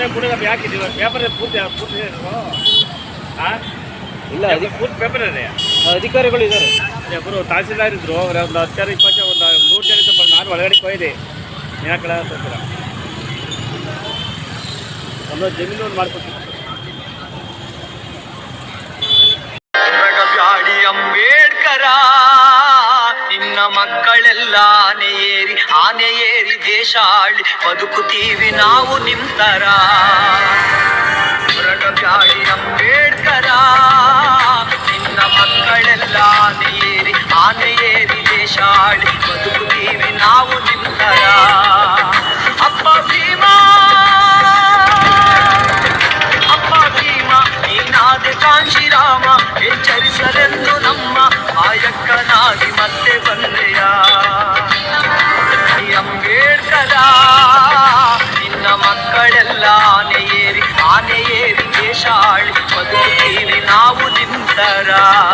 ಸುಮ್ಮನೆ ಕೂಡ ಯಾಕಿದ್ದೀವಿ ಪೇಪರ್ ಪೂರ್ತಿ ಪೂರ್ತಿ? ಇಲ್ಲ ಅಧಿ ಪೂರ್ತಿ ಪೇಪರ್ ಇದೆ. ಅಧಿಕಾರಿಗಳು ಇದ್ದಾರೆ. ಒಬ್ಬರು ತಹಸೀಲ್ದಾರ್ ಇದ್ರು. ಅವ್ರ ಒಂದು ಹತ್ತು ಜನ ಇಪ್ಪತ್ತು ಜನ ಒಂದು ನೂರು ಜನ ಇದ್ದ ನಾನು ಒಳಗಡೆ ಹೋಯ್ದೆ ಅಂತೀರ ಒಂದು ಜಮೀನು ಒಂದು ಮಾಡ್ಕೊಡ್ತೀನಿ ಮಕ್ಕಳೆಲ್ಲ ಆನೆ ಏರಿ ಆನೆ ಏರಿ ದೇಶ ಆಳಿ ಬದುಕುತ್ತೀವಿ ನಾವು ನಿಂತರ ಬ್ಯಾಡಿ ಅಂಬೇಡ್ಕರ, ನಿನ್ನ ಮಕ್ಕಳೆಲ್ಲ ಆನೆ ಏರಿ ಆನೆ ಏರಿ ದೇಶ ಆಳಿ ಬದುಕುತ್ತೀವಿ ನಾವು ನಿಂತರ ಅಪ್ಪ ಭೀಮಾ, ಅಪ್ಪ ಭೀಮ, ನೀನಾದೆ ಕಾಂಶಿರಾಮ, ಎಚ್ಚರಿಸಲೆಂದು ನಮ್ಮ রা